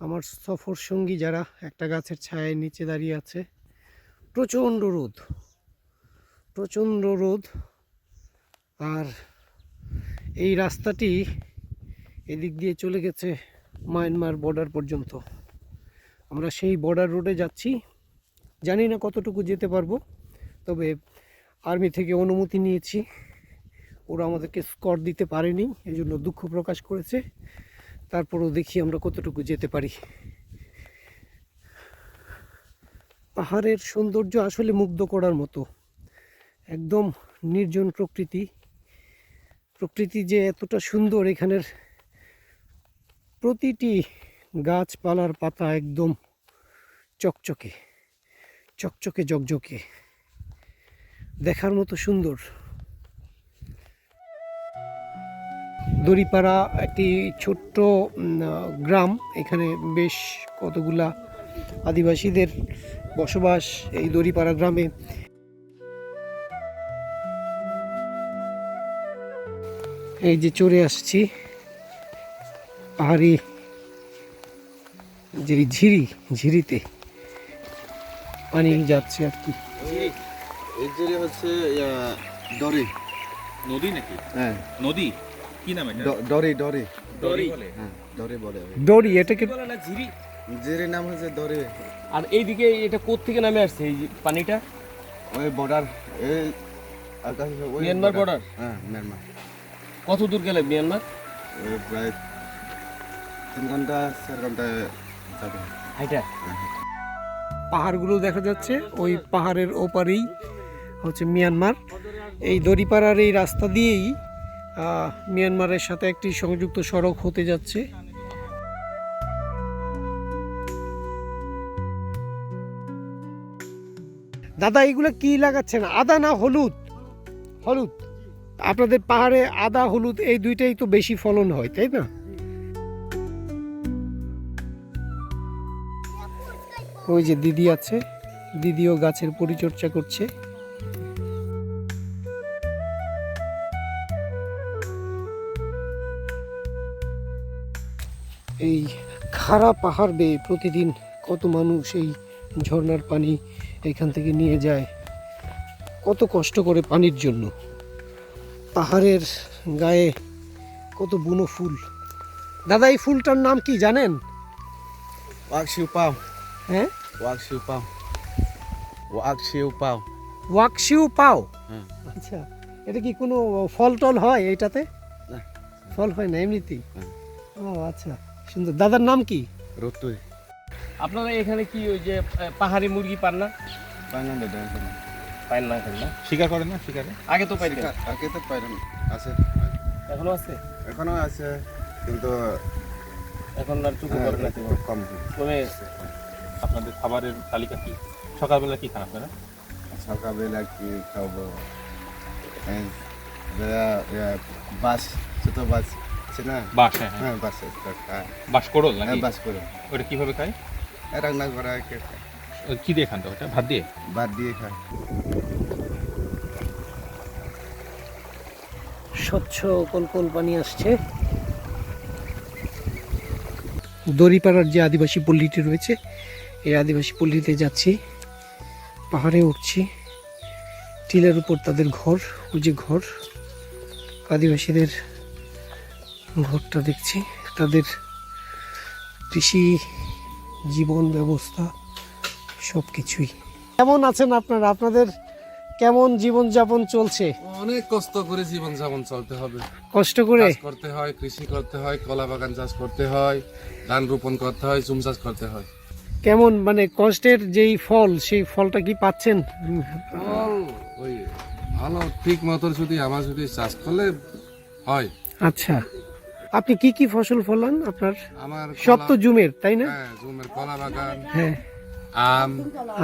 আমার সফর সঙ্গী যারা একটা গাছের ছায়ায় নিচে দাঁড়িয়ে আছে, প্রচণ্ড রোদ প্রচণ্ড রোদ। আর এই রাস্তাটি এদিক দিয়ে চলে গেছে মায়ানমার বর্ডার পর্যন্ত। আমরা সেই বর্ডার রোডে যাচ্ছি। জানি না কতটুকু যেতে পারব, তবে আর্মি থেকে অনুমতি নিয়েছি। ওরা আমাদেরকে স্কট দিতে পারেনি এই জন্য দুঃখ প্রকাশ করেছে। তারপরও দেখি আমরা কতটুকু যেতে পারি। পাহাড়ের সৌন্দর্য আসলে মুগ্ধ করার মতো। একদম নির্জন প্রকৃতি। প্রকৃতি যে এতটা সুন্দর, এখানের প্রতিটি গাছপালার পাতা একদম চকচকে চকচকে, জকজকে। দেখার মতো সুন্দর। দড়িপাড়া একটি ছোট্ট গ্রাম। এখানে বেশ কতগুলা আদিবাসীদের বসবাস এই দড়িপাড়া গ্রামে। এই যে চড়ে আসছি পাহাড়ি যে ঝিরি ঝিরিতে। পানি যাচ্ছে আর কি। এই জেরে হচ্ছে ডরি নদী নাকি? হ্যাঁ। নদী? কি নাম এটা? ডরি ডরি। বলে হ্যাঁ ডরি বলে দড়ি এটাকে বলে না ঝিরি নাম হচ্ছে ডরি। আর এইদিকে এটা কোত্থেকে নামে আসছে এই পানিটা? ওই বর্ডার এই মিয়ানমার border? হ্যাঁ মিয়ানমার কত দূর গেলে মিয়ানমার প্রায় তিন ঘণ্টা চার ঘণ্টা যাবে। হাইটা। পাহাড়গুলো দেখা যাচ্ছে ওই পাহাড়ের ওপারেই হচ্ছে মিয়ানমার এই দড়িপাড়ার এই রাস্তা দিয়েই মিয়ানমারের সাথে একটি সংযুক্ত সড়ক হতে যাচ্ছে। দাদা, এগুলো কি লাগাচ্ছেন? আদা না হলুদ? হলুদ। আপনাদের পাহাড়ে আদা, হলুদ, এই দুইটাই তো বেশি ফলন হয়, তাই না? ওই যে দিদি আছে, দিদিও গাছের পরিচর্যা করছে। এই খাড়া পাহাড় বেয়ে প্রতিদিন কত মানুষ এই ঝর্ণার পানি এখান থেকে নিয়ে যায়। কত কষ্ট করে পানির জন্য। পাহাড়ের গায়ে কত বুনো ফুল। দাদা এই ফুলটার নাম কি জানেন? পাও। হ্যাঁ? পাও। ওয়াক শিউ পাও। ওয়াকশিউ পাও? হ্যাঁ। আচ্ছা এটা কি কোনো ফল টল হয় এইটাতে? না। ফল হয় না এমনিতেই? হ্যাঁ। ও আচ্ছা। সুন্দর। দাদার নাম কি? রতুই। আপনারা এখানে কি ওই যে পাহাড়ি মুরগি পান না? পাইলাম দাদা পাইন না এখন না? শিকার করেন না? শিকারে? আগে তো পাইতেন। আগে তো পাইলাম আছে। এখনও আছে? এখনও আছে কিন্তু এখন আর চুকু হ্যাঁ, করে না কম কমে গেছে। আপনাদের খাবারের তালিকা কি? সকালবেলা কি খান আপনারা? সকালবেলা কি খাব? বাস ছোট বাস। আছে না? বাস হ্যাঁ। হ্যাঁ বাস। বাস করল নাকি? হ্যাঁ বাস করে ওটা কীভাবে খায়? রান্না করা কে খায়? ও কি দিয়ে খান তো ওটা? ভাত দিয়ে? ভাত দিয়ে খায়। স্বচ্ছ কলকল পানি আসছে। দড়িপাড়ার যে আদিবাসী পল্লীটি রয়েছে এই আদিবাসী পল্লীতে যাচ্ছি। পাহাড়ে উঠছি। টিলার উপর তাদের ঘর ওই যে ঘর। আদিবাসীদের ঘরটা দেখছি। তাদের কৃষি জীবন ব্যবস্থা সব কিছুই কেমন আছেন আপনারা? আপনাদের কেমন জীবনযাপন চলছে? অনেক কষ্ট করে জীবন যাপন চলতে হবে। কষ্ট করে? চাষ করতে হয় কৃষি করতে হয় কলা বাগান চাষ করতে হয় ধান রোপণ করতে হয় চুম চাষ করতে হয়। কেমন মানে কষ্টের যেই ফল সেই ফলটা কি পাচ্ছেন? ফল ওই ভালো ঠিক মতো যদি আমার যদি চাষ করলে হয়। আচ্ছা। আপনি কি কি ফসল ফলান আপনার? আমার সব তো জুমের তাই না? হ্যাঁ জুমের কলা বাগান হ্যাঁ। আম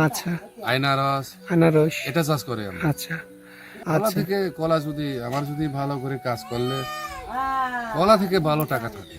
আচ্ছা। আইনারস আনারস। এটা চাষ করে আমরা আচ্ছা। কলা আচ্ছা। থেকে কলা যদি আমার যদি ভালো করে কাজ করলে কলা থেকে ভালো টাকা থাকে।